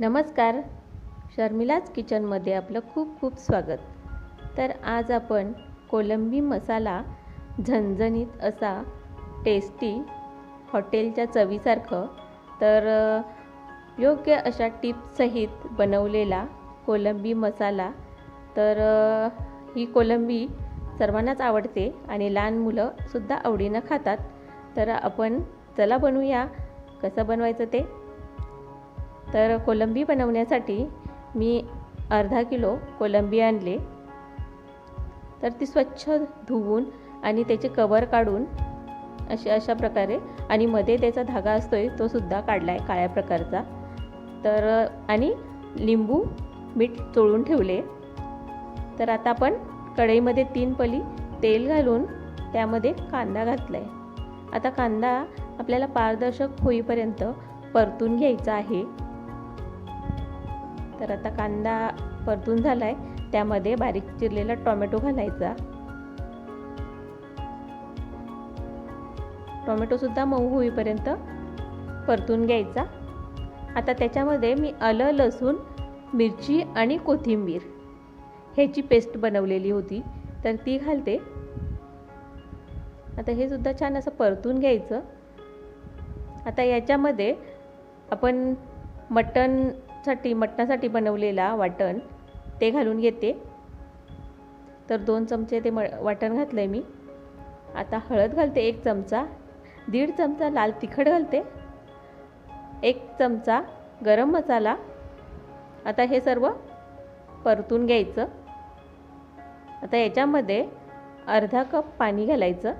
नमस्कार. शर्मिलाज किचनमध्ये आपलं खूप खूप स्वागत. तर आज आपण कोलंबी मसाला झणझणीत असा टेस्टी हॉटेलच्या चवीसारखं तर योग्य अशा टिप्ससहित बनवलेला कोलंबी मसाला. तर ही कोलंबी सर्वांनाच आवडते आणि लहान मुलंसुद्धा आवडीनं खातात. तर आपण चला बनवूया. कसं बनवायचं ते? तर कोलंबी बनवण्यासाठी मी अर्धा किलो कोलंबी आणले. तर ती स्वच्छ धुवून आणि त्याचे कवर काढून असे अशा प्रकारे आणि मध्ये त्याचा धागा असतो तो सुद्धा काढला आहे काळ्या प्रकारचा. तर आणि लिंबू मीठ चोळून ठेवले. तर आता आपण कढईमध्ये तीन पली तेल घालून त्यामध्ये कांदा घातला आहे आता कांदा आपल्याला पारदर्शक होईपर्यंत परतून घ्यायचा आहे. तर आता कांदा परतून झाला आहे त्यामध्ये बारीक चिरलेला टोमॅटो घालायचा. टोमॅटोसुद्धा मऊ होईपर्यंत परतून घ्यायचा. आता त्याच्यामध्ये मी आलं लसूण मिरची आणि कोथिंबीर ह्याची पेस्ट बनवलेली होती. तर ती घालते. आता हे सुद्धा छान असं परतून घ्यायचं. आता याच्यामध्ये आपण साठी मटणासाठी बनवलेला वाटण ते घालून घेते. तर दोन चमचे ते म वाटण घातलं आहे मी. आता हळद घालते एक चमचा दीड चमचा लाल तिखट घालते एक चमचा गरम मसाला. आता हे सर्व परतून घ्यायचं. आता याच्यामध्ये अर्धा कप पाणी घालायचं.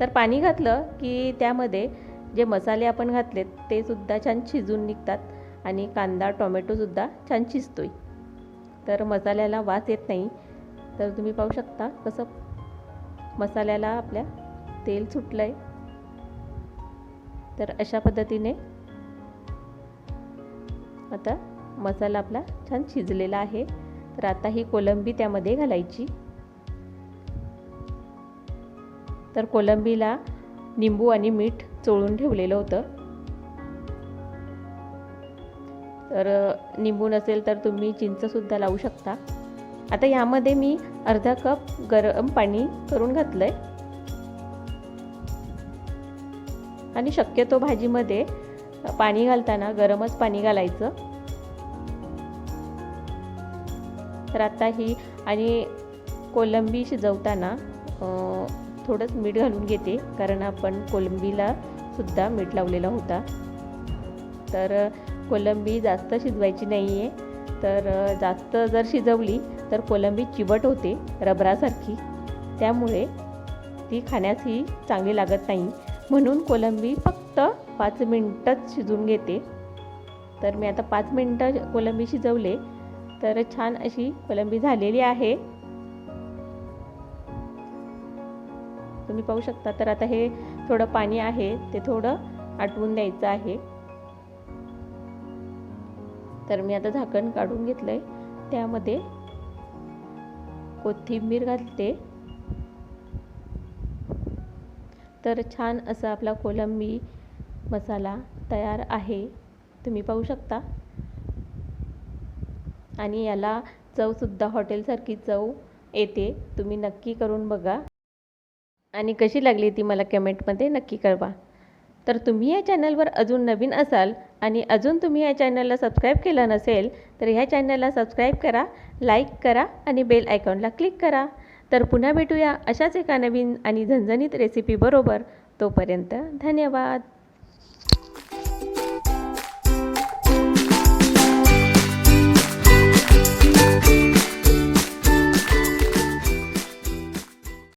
तर पाणी घातलं की त्यामध्ये जे मसाले आपण घातलेत ते सुद्धा छान शिजून निघतात. आणि कांदा टोमॅटोसुद्धा छान शिजतोय. तर मसाल्याला वास येत नाही. तर तुम्ही पाहू शकता कसं मसाल्याला आपल्या तेल सुटलं आहे तर अशा पद्धतीने आता मसाला आपला छान शिजलेला आहे. तर आता ही कोलंबी त्यामध्ये घालायची. तर कोलंबीला निंबू आणि मीठ चोळून ठेवलेलं होतं. तर निंबू नसेल तर तुम्ही चिंचसुद्धा लावू शकता. आता यामध्ये मी अर्धा कप गरम पाणी करून घातलं आहे आणि शक्यतो भाजीमध्ये पाणी घालताना गरमच पाणी घालायचं. तर आता ही आणि कोलंबी शिजवताना थोडंच मीठ घालून घेते कारण आपण कोलंबीला सुद्धा मीठ लावलेला होता. तर कोलंबी जास्त शिजवायची नाही आहे तर जास्त जर शिजवली तर कोलंबी चिवट होते रबरासारखी. त्यामुळे ती खाण्यासही चांगली लागत नाही. म्हणून कोलंबी फक्त पाच मिनटंच शिजून घेते. तर मी आता पाच मिनटं कोलंबी शिजवले. तर छान अशी कोलंबी झालेली आहे. तुम्ही पाहू शकता तर आता हे थोडं पाणी आहे ते थोडं आटवून द्यायचं आहे. तर मी आता झाकण काढून घेतलं आहे त्यामध्ये कोथिंबीर घालते. तर छान असा आपला कोलंबी मसाला तयार आहे. तुम्ही पाहू शकता. आणि याला चवसुद्धा हॉटेलसारखी चव येते. तुम्ही नक्की करून बघा. आणि कशी लागली ती मला कमेंटमध्ये नक्की कळवा. तर तुम्ही या चॅनलवर अजून नवीन असाल आणि अजून तुम्ही या चॅनलला सबस्क्राईब केलं नसेल तर ह्या चॅनलला सबस्क्राईब करा लाईक करा आणि बेल आयकॉनला क्लिक करा. तर पुन्हा भेटूया अशाच एका नवीन आणि झणझणीत रेसिपीबरोबर तोपर्यंत धन्यवाद.